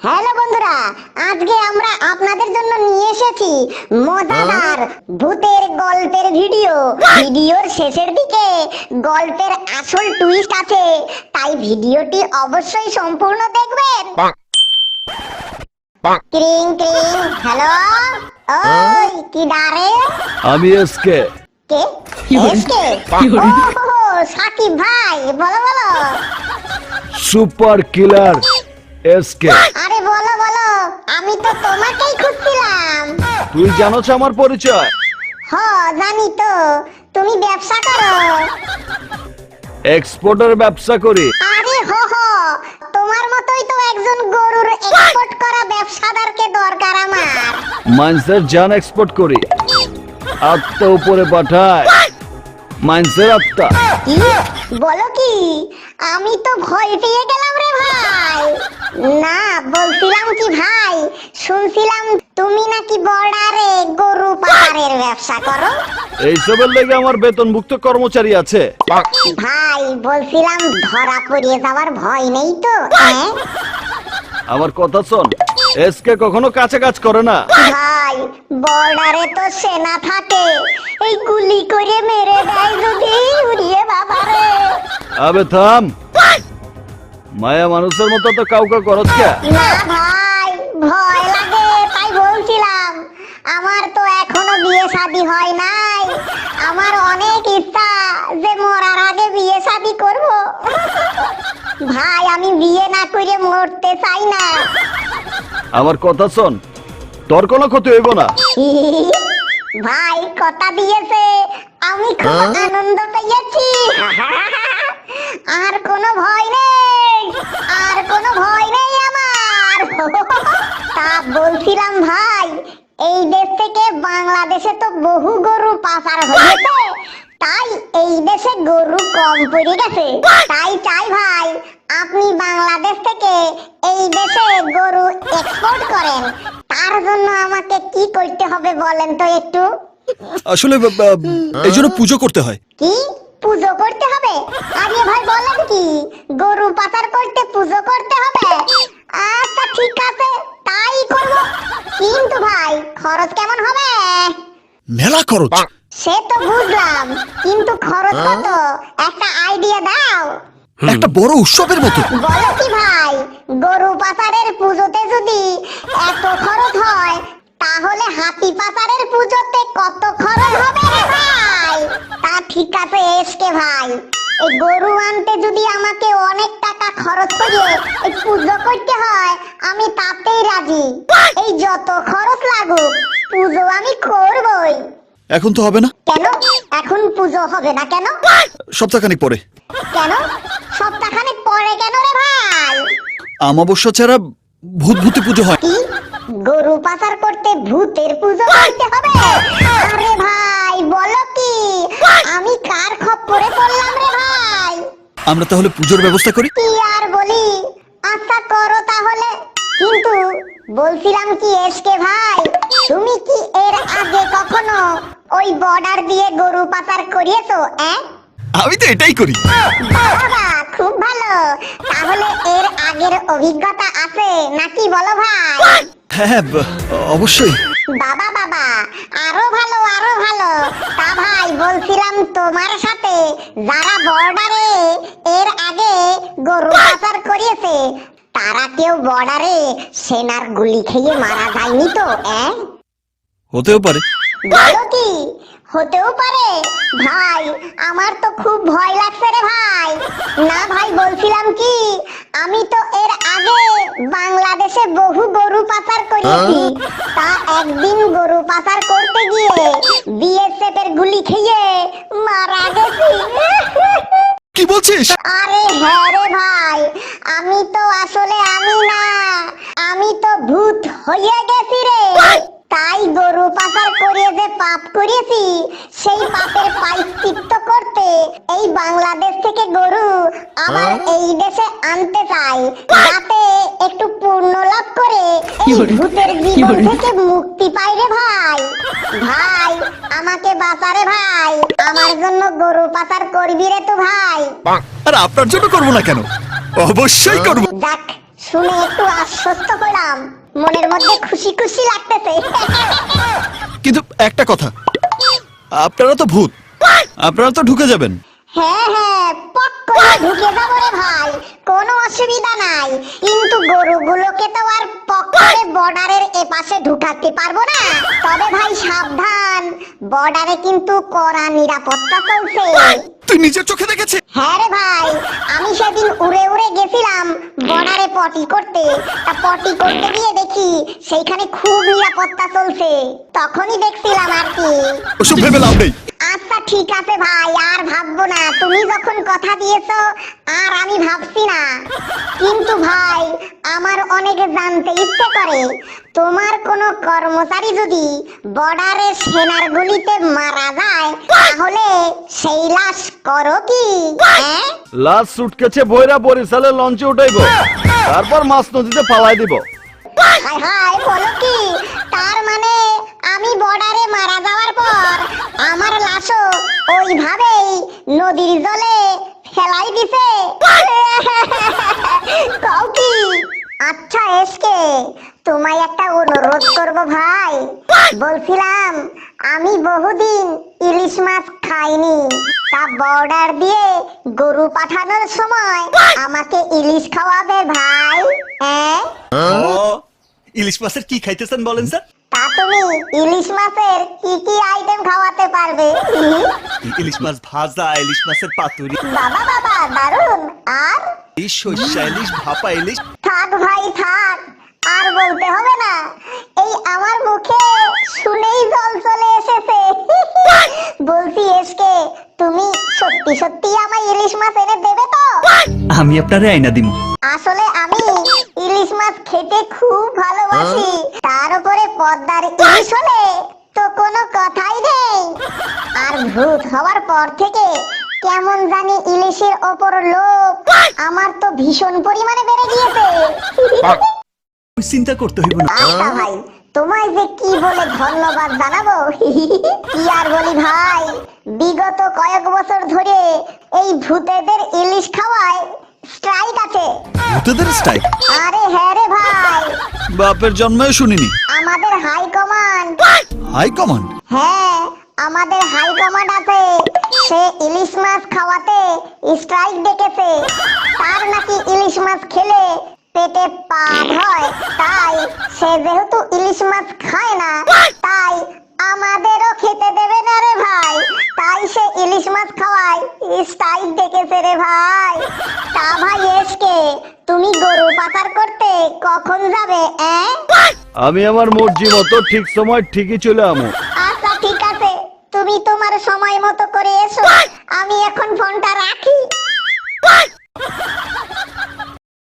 Hello বন্ধুরা আজকে আমরা আপনাদের জন্য নিয়ে এসেছি মজাদার ভূতের গল্পের ভিডিও। ভিডিওর শেষের দিকে গল্পের আসল টুইস্ট আছে তাই ভিডিওটি অবশ্যই সম্পূর্ণ দেখবেন। ক্রিং ক্রিং হ্যালো? ওই কি দাঁড়ে আমি এসকে। কে? এসকে? ও সাকিব ভাই বলো বলো। Super killer. এসকে আরে বলো বলো আমি তো তোমাকেই খুঁজছিলাম। তুই জানোস আমার পরিচয়। হ জানি তো তুমি ব্যবসা করো। এক্সপোর্টের ব্যবসা করি। আরে হ হ তোমার মতোই তো একজন গরুর এক্সপোর্ট করা ব্যবসাদারকে দরকার আমার। মাইন্সের জান এক্সপোর্ট করি। আত্মা উপরে পাঠায়। মাইন্সের আত্মা। বলো কি? আমি তো ভয় পেয়ে গেলাম রে ভাই। না বলছিলাম কি ভাই? শুনছিলাম তুমি নাকি বর্ডারে গরু পাচারের ব্যবসা করো। এইসবের লেগে আমার বেতনভুক্ত কর্মচারী আছে। ভাই বলছিলাম ধরা পড়িয়ে যাওয়ার ভয় নেই তো হ্যাঁ? আমার কথা শোন এসকে কখনো কাছে কাজ করে না। ভাই বর্ডারে তো সেনা থাকে এই গুলি করে মেরে দেয় যদি উড়িয়ে বাবারে। আবে থাম মায়া মানুষের মতো তো কাউকে করত কে? না ভাই ভয় লাগে তাই বলছিলাম। আমার তো এখনও বিয়ে শাদী হয় নাই। আমার অনেক ইচ্ছা যে মরার আগে বিয়ে শাদী করব। ভাই আমি বিয়ে না করে মরতে চাই না। আমার কথা শোন তোর কোনো ক্ষতি হইব না। ভাই কথা দিয়েছে আমি খুব আনন্দ পেয়েছি। আর কোনো ভয় নেই। আর কোনো ভয় নেই আমার। তা বলছিলাম ভাই এই দেশ থেকে বাংলাদেশে তো বহু গরু পাচার হয়েছে। তাই এই দেশে গরু কম পড়ে গেছে। তাই চাই ভাই আপনি বাংলাদেশ থেকে এই দেশে গরু এক্সপোর্ট করেন। তার জন্য আমাকে কি করতে হবে বলেন তো একটু? আসলে এই জন্য পুজো করতে হয়। কি? পুজো করতে হবে? আরে ভাই বলেন কি? গরু পাচার করতে পুজো করতে হবে? আচ্ছা ঠিক আছে তাই করব। কিন্তু ভাই খরচ কেমন হবে? মেলা খরচ। সে তো বুঝলাম কিন্তু খরচ কত? একটা আইডিয়া দাও। একটা বড় উৎসবের মতো। বলো কি ভাই গরু পাচারের পুজোতে যদি এত খরচ হয় তাহলে হাতি পাচারের পুজোতে কত খরচ হবে রে ভাই? ঠিক আছে এসকে ভাই। এই গরু আনতে যদি আমাকে অনেক টাকা খরচ করে এই পুজো করতে হয় আমি তাতেই রাজি। এই যত খরচ লাগুক পুজো আমি করবই। এখন তো হবে না? কেন? এখন পুজো হবে না কেন? সপ্তাহখানিক পরে। কেন? সপ্তাহখানেক পরে কেন রে ভাই? আমাবস্যা ছাড়া ভূত ভূতি পুজো হয়। কি? গরু পাচার করতে ভূতের পুজো করতে হবে আরে ভাই বলো কি আমি কার খপ্পরে পড়লাম রে ভাই আমরা তাহলে পুজোর ব্যবস্থা করি? কি আর বলি? আচ্ছা করো তাহলে। কিন্তু বলছিলাম কি এসকে ভাই তুমি কি এর আগে কখনো ওই বর্ডার দিয়ে গরু পাচার করিয়েছো হ্যাঁ আমি তো এটাই করি। বাবা খুব ভালো। তাহলে এর আগের অভিজ্ঞতা আছে নাকি বলো ভাই? হ্যাঁ ব- অবশ্যই। বাবা বাবা আরও ভালো আরও ভালো। তা ভাই বলছিলাম তোমার সাথে যারা বর্ডারে পাচার করিয়েছে। তারা কেউ বর্ডারে সেনার গুলি খেয়ে মারা যায়নি তো হ্যাঁ হতেও পারে। বলো কি? হতেও পারে। ভাই আমার তো খুব ভয় লাগছে রে ভাই। না ভাই বলছিলাম কি? আমি তো এর আগে বাংলাদেশে বহু গরু পাচার করেছি। তা একদিন গরু পাচার করতে গিয়ে বিএসএফ এর গুলি খেয়ে মারা গেছি। কি বলছিস? আরে হ্যাঁ রে ভাই আমি তো আসলে আমি না আমি তো ভূত হয়ে গেছি রে। তাই গরু পাচার করে যে পাপ করেছি সেই পাপের করতে এই বাংলাদেশ থেকে গরু আবার এই দেশে আনতে চাই। যাতে একটু পূর্ণ লাভ করে এই ভূতের জীবন থেকে মুক্তি পাই রে ভাই। ভাই আমাকে বাঁচারে ভাই। আমার জন্য গরু পাচার করবি রে তো ভাই। আর আপনার জন্য করব না কেন? অবশ্যই করব। যাক শুনে একটু আশ্বস্ত হলাম। মনের মধ্যে খুশি খুশি লাগতেছে। কিন্তু একটা কথা আপনারা তো ভূত। আপনারা তো ঢুকে যাবেন। হ্যাঁ হ্যাঁ পক করে ঢুকে যাব রে ভাই। কোনো অসুবিধা নাই। কিন্তু গরুগুলোকে তো আর পক করে বর্ডারের এপাশে ঢুকাতে পারব না। তবে ভাই সাবধান। বর্ডারে কিন্তু কড়া নিরাপত্তা চলছে। তুই নিজের চোখে দেখেছে হ্যাঁ রে ভাই আমি সেদিন উড়ে উড়ে গেছিলাম বর্ডারে পটি করতে। তা পটি করতে গিয়ে দেখি সেইখানে খুব নিরাপত্তা চলছে। তখনই দেখছিলাম আর কি। ওসব ভেবে লাভ নেই। আচ্ছা ঠিক আছে ভাই আর ভাববো না। তুমি যখন কথা দিয়েছ, আর আমি ভাবছি না। কিন্তু ভাই, আমার অনেক জানতে ইচ্ছে করে। তোমার কোনো কর্মচারী যদি বর্ডারে সেনার গুলিতে মারা যায়, তাহলে সেই লাশ করো কি? হ্যাঁ? লাস্ট সুটকেছে বইরা বরিশালে লঞ্চে উঠাইব। তারপর মাছ নদীতে পালাই দিব। হায় হায় বলো কি? তার মানে আমি বর্ডারে মারা যাওয়ার পর আমার লাশও ওইভাবেই নদীর জলে ফেলাই দিছে। কও কি? আচ্ছা এসকে তোমায় একটা অনুরোধ করব ভাই। বলছিলাম আমি বহুদিন ইলিশ মাছ খাইনি। তা বর্ডার দিয়ে গরু পাঠানোর সময় আমাকে ইলিশ খাওয়াবে ভাই। হ্যাঁ? ইলিশ মাছের কি খাইতেছেন বলেন স্যার? তা তুমি ইলিশ মাছের কি কি আইটেম খাওয়াতে পারবে? ইলিশ মাছ ভাজা ইলিশ মাছের পাতুরি। বাবা বাবা দারুণ আর? ইলিশ সর্ষা ইলিশ ভাপা ইলিশ। থাক ভাই থাক। আর বলতে হবে না এই আমার মুখে শুনেই জল চলে এসেছে। বলছি এসকে তুমি সত্যি সত্যি আমায় ইলিশ মাছ এনে দেবে তো? আমি আপনারে আইনা দিমু। আসলে আমি মাছ খেতে খুব ভালোবাসি। তার উপরে পদ্মার ইলিশ হলে তো কোনো কথাই নেই। আর ভূত হওয়ার পর থেকে কেমন জানি ইলিশের ওপর লোভ। আমার তো ভীষণ পরিমাণে বেড়ে গিয়েছে। চিন্তা করতে হইব না। আচ্ছা ভাই তোমায় যে কি বলে ধন্যবাদ জানাব? কি আর বলি ভাই? বিগত কয়েক বছর ধরে এই ভূতেদের ইলিশ খাওয়ায় স্ট্রাইক আছে। ভূতেদের স্টাইল আরে হ্যাঁ রে ভাই। বাপের জন্মেও শুনিনি। আমাদের হাই কমান্ড হাই কমান্ড হ্যাঁ আমাদের হাই কমান্ড আছে। সে ইলিশ মাছ খাওয়াতে স্ট্রাইক ডেকেছে। তার নাকি ইলিশ মাছ খেলে পেটে পাদ হয়। তাই সে যেহেতু ইলিশ মাছ খায় না তাই আমাদেরও খেতে দেবে না রে ভাই। তাই সে ইলিশ মাছ খাওয়ায় স্ট্রাইক ডেকেছে রে ভাই। তা ভাই এসকে পাচার করতে কখন যাবে আমি আমার মর্জি মতো ঠিক সময় ঠিকই চলে আমো আচ্ছা ঠিক আছে। তুমি তোমার সময় মতো করে এসো। আমি এখন ফোনটা রাখি।